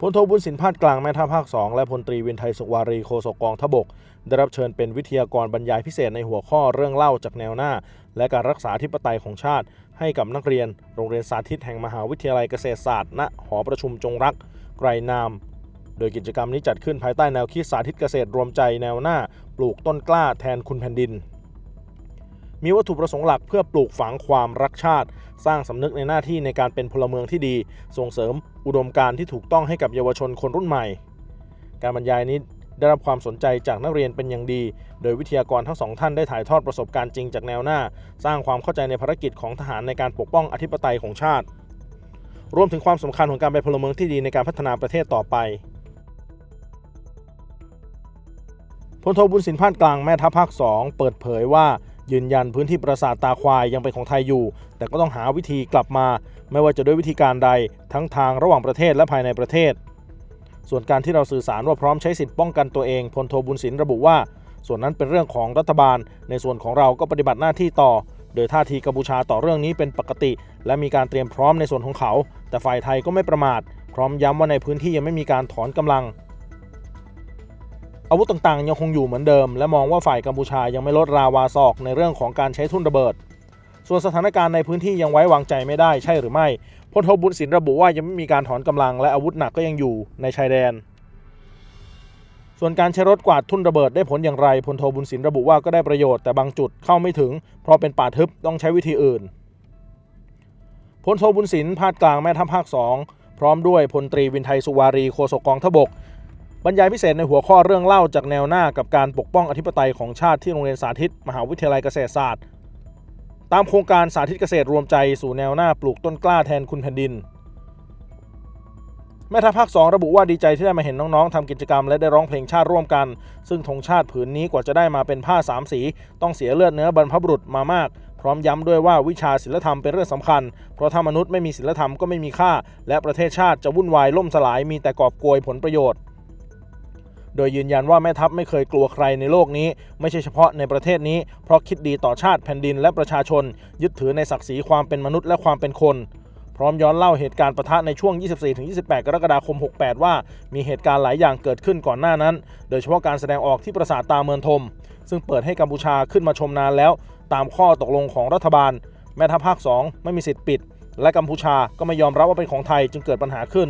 พลโทบุญสินพาดกลางแม่ทัพภาค 2 และพลตรีวินไทยสุวารีโฆษกกองทบก ได้รับเชิญเป็นวิทยากรบรรยายพิเศษในหัวข้อเรื่องเล่าจากแนวหน้า และการรักษาธิปไตยของชาติ ให้กับนักเรียน โรงเรียนสาธิตแห่งมหาวิทยาลัยเกษตรศาสตร์ณหอประชุมจงรัก ไกรนาม โดยกิจกรรมนี้จัดขึ้นภายใต้แนวคิดสาธิตเกษตรรวมใจแนวหน้า ปลูกต้นกล้าแทนคุณแผ่นดิน มีวัตถุประสงค์หลักเพื่อปลูกฝังความรักชาติ สร้างสำนึกในหน้าที่ในการเป็นพลเมืองที่ดี ส่งเสริมอุดมการณ์ที่ถูกต้องให้กับเยาวชนคนรุ่นใหม่ การบรรยายนี้ได้รับความสนใจจากนักเรียนเป็นอย่างดี โดยวิทยากรทั้งสองท่านได้ถ่ายทอดประสบการณ์จริงจากแนวหน้า สร้างความเข้าใจในภารกิจของทหารในการปกป้องอธิปไตยของชาติ รวมถึงความสำคัญของการเป็นพลเมืองที่ดีในการพัฒนาประเทศต่อไปพลโทบุญสินพาดกลางแม่ทัพภาค 2 เปิดเผยว่า ยืนยันพื้นที่ปราสาทตาควายยังเป็นของไทยอยู่ แต่ก็ต้องหาวิธีกลับมา ไม่ว่าจะด้วยวิธีการใดทั้งทางระหว่างประเทศและภายในประเทศ ส่วนการที่เราสื่อสารว่าพร้อมใช้สิทธิ์ป้องกันตัวเองพลโทบุญสินระบุว่า ส่วนนั้นเป็นเรื่องของรัฐบาล ในส่วนของเราก็ปฏิบัติหน้าที่ต่อ โดยท่าทีกัมพูชาต่อเรื่องนี้เป็นปกติ และมีการเตรียมพร้อมในส่วนของเขา แต่ฝ่ายไทยก็ไม่ประมาท พร้อมย้ำว่าในพื้นที่ยังไม่มีการถอนกำลัง อาวุธต่างๆ ยังคงอยู่เหมือนเดิม และมองว่าฝ่ายกัมพูชายังไม่ลดราวาศอกในเรื่องของการใช้ทุ่นระเบิด ส่วนสถานการณ์ในพื้นที่ยังไว้วางใจไม่ได้ใช่หรือไม่พลโทบุญสินระบุว่ายังไม่มีการถอนกำลังและอาวุธหนักก็ยังอยู่ในชายแดน ส่วนการใช้รถกวาดทุ่นระเบิดได้ผลอย่างไรพลโทบุญสินระบุว่าก็ได้ประโยชน์แต่บางจุดเข้าไม่ถึง เพราะเป็นป่าทึบต้องใช้วิธีอื่นพลโทบุญสินพาดกลางแม่ทัพภาค 2 พร้อมด้วยพลตรีวินไทยสุวารีโฆษกกองทบก บรรยายพิเศษในหัวข้อเรื่องเล่าจากแนวหน้ากับการปกป้องอธิปไตยของชาติที่โรงเรียนสาธิต มหาวิทยาลัยเกษตรศาสตร์ ตามโครงการสาธิตเกษตรรวมใจสู่แนวหน้าปลูกต้นกล้าแทนคุณแผ่นดิน แม่ทัพภาค 2 ระบุว่าดีใจที่ได้มาเห็นน้องๆทำกิจกรรมและได้ร้องเพลงชาติร่วมกัน ซึ่งธงชาติผืนนี้กว่าจะได้มาเป็นผ้าสามสี ต้องเสียเลือดเนื้อบรรพบุรุษมามากพร้อมย้ำด้วยว่าวิชาศิลธรรมเป็นเรื่องสำคัญ เพราะถ้ามนุษย์ไม่มีศิลธรรมก็ไม่มีค่า และประเทศชาติจะวุ่นวายล่มสลายมีแต่กอบโกยผลประโยชน์ โดยยืนยันว่าแม่ทัพไม่เคยกลัวใครในโลกนี้ ไม่ใช่เฉพาะในประเทศนี้ เพราะคิดดีต่อชาติแผ่นดินและประชาชน ยึดถือในศักดิ์ศรีความเป็นมนุษย์และความเป็นคนพร้อมย้อนเล่าเหตุการณ์ประทะในช่วง 24-28 กรกฎาคม 68 ว่า มีเหตุการณ์หลายอย่างเกิดขึ้นก่อนหน้านั้น โดยเฉพาะการแสดงออกที่ปราสาทตาเมืองทม ซึ่งเปิดให้กัมพูชาขึ้นมาชมนานแล้ว ตามข้อตกลงของรัฐบาล แม่ทัพภาค 2 ไม่มีสิทธิ์ปิด และกัมพูชาก็ไม่ยอมรับว่าเป็นของไทยจึงเกิดปัญหาขึ้น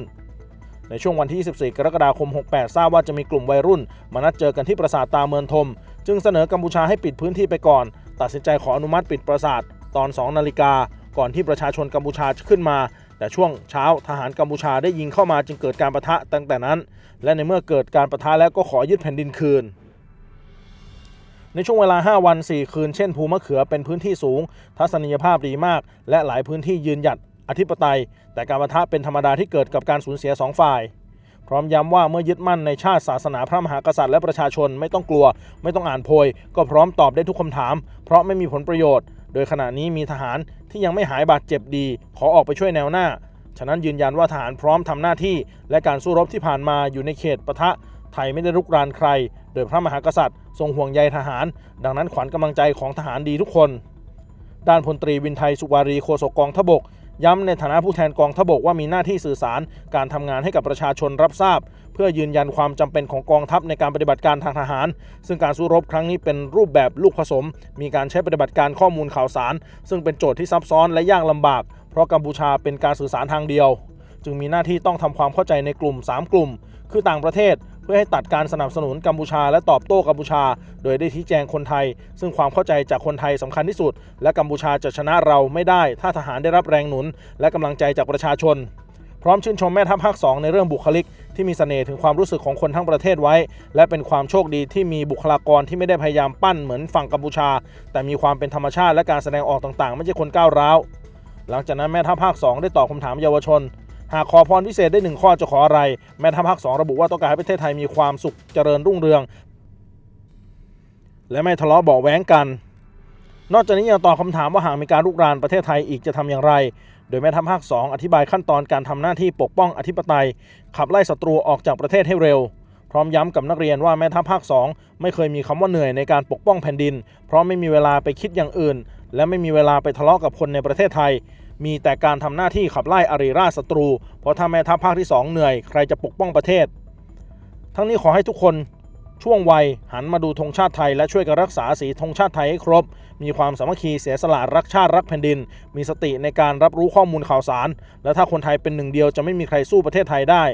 ในช่วงวันที่ 24 กรกฎาคม 68 ทราบว่าจะมีกลุ่มวัยรุ่น มานัดเจอกันที่ปราสาทตาเมืองทม จึงเสนอกัมพูชาให้ปิดพื้นที่ไปก่อน ตัดสินใจขออนุมัติปิดปราสาทตอน 2 นาฬิกา ก่อนที่ประชาชนกัมพูชาจะขึ้นมา แต่ช่วงเช้าทหารกัมพูชาได้ยิงเข้ามาจึงเกิดการประทะตั้งแต่นั้น และในเมื่อเกิดการประทะแล้วก็ขอยึดแผ่นดินคืนในช่วงเวลา 5 วัน 4 คืน เช่น ภูมะเขือเป็นพื้นที่สูง ทัศนียภาพดีมาก และหลายพื้นที่ยืนหยัด อธิปไตย แต่การประทะเป็นธรรมดาที่เกิดกับการสูญเสียสองฝ่าย พร้อมย้ำว่าเมื่อยึดมั่นในชาติศาสนาพระมหากษัตริย์และประชาชนไม่ต้องกลัว ไม่ต้องอ่านโพย ก็พร้อมตอบได้ทุกคำถาม เพราะไม่มีผลประโยชน์ โดยขณะนี้มีทหารที่ยังไม่หายบาดเจ็บดี ขอออกไปช่วยแนวหน้า ฉะนั้นยืนยันว่าทหารพร้อมทำหน้าที่ และการสู้รบที่ผ่านมาอยู่ในเขตปะทะไทยไม่ได้รุกรานใคร โดยพระมหากษัตริย์ ทรงห่วงใยทหาร ดังนั้นขวัญกำลังใจของทหารดีทุกคน ด้านพลตรีวินไทยสุวารีโฆษกกองทบก ย้ำในฐานะผู้แทนกองทบกว่ามีหน้าที่สื่อสารการทำงานให้กับประชาชนรับทราบ เพื่อยืนยันความจำเป็นของกองทัพในการปฏิบัติการทางทหาร ซึ่งการสู้รบครั้งนี้เป็นรูปแบบลูกผสม มีการใช้ปฏิบัติการข้อมูลข่าวสาร ซึ่งเป็นโจทย์ที่ซับซ้อนและยากลำบาก เพราะกัมพูชาเป็นการสื่อสารทางเดียว จึงมีหน้าที่ต้องทำความเข้าใจในกลุ่ม 3 กลุ่ม คือต่างประเทศ เพื่อให้ตัดการสนับสนุนกัมพูชาและตอบโต้กัมพูชา โดยได้ชี้แจงคนไทย ซึ่งความเข้าใจจากคนไทยสำคัญที่สุด และกัมพูชาจะชนะเราไม่ได้ ถ้าทหารได้รับแรงหนุน และกำลังใจจากประชาชน พร้อมชื่นชมแม่ทัพภาค 2 ในเรื่องบุคลิก ที่มีเสน่ห์ถึงความรู้สึกของคนทั้งประเทศไว้ และเป็นความโชคดีที่มีบุคลากรที่ไม่ได้พยายามปั้นเหมือนฝั่งกัมพูชา แต่มีความเป็นธรรมชาติและการแสดงออกต่างๆ ไม่ใช่คนก้าวร้าวหลังจากนั้นแม่ทัพภาค 2 ได้ตอบคำถามเยาวชน หากขอพรพิเศษได้หนึ่งข้อจะขออะไร แม่ทัพภาค2ระบุว่าต้องการให้ประเทศไทยมีความสุขเจริญรุ่งเรือง และไม่ทะเลาะเบาะแว้งกัน นอกจากนี้ยังตอบคำถามว่าหากมีการลุกรานประเทศไทยอีกจะทำอย่างไร โดยแม่ทัพภาค2องอธิบายขั้นตอนการทำหน้าที่ปกป้องอธิปไตย ขับไล่ศัตรูออกจากประเทศให้เร็ว พร้อมย้ำกับนักเรียนว่าแม่ทัพภาค2ไม่เคยมีคำว่าเหนื่อยในการปกป้องแผ่นดิน เพราะไม่มีเวลาไปคิดอย่างอื่น และไม่มีเวลาไปทะเลาะกับคนในประเทศไทย มีแต่การทำหน้าที่ขับไล่อารีราชศัตรู เพราะถ้าแม่ทัพภาคที่ 2 เหนื่อยใครจะปกป้องประเทศ ทั้งนี้ขอให้ทุกคนช่วงวัยหันมาดูธงชาติไทย และช่วยกันรักษาสีธงชาติไทยให้ครบ มีความสามัคคีเสียสละรักชาติรักแผ่นดิน มีสติในการรับรู้ข้อมูลข่าวสาร และถ้าคนไทยเป็นหนึ่งเดียวจะไม่มีใครสู้ประเทศไทยได้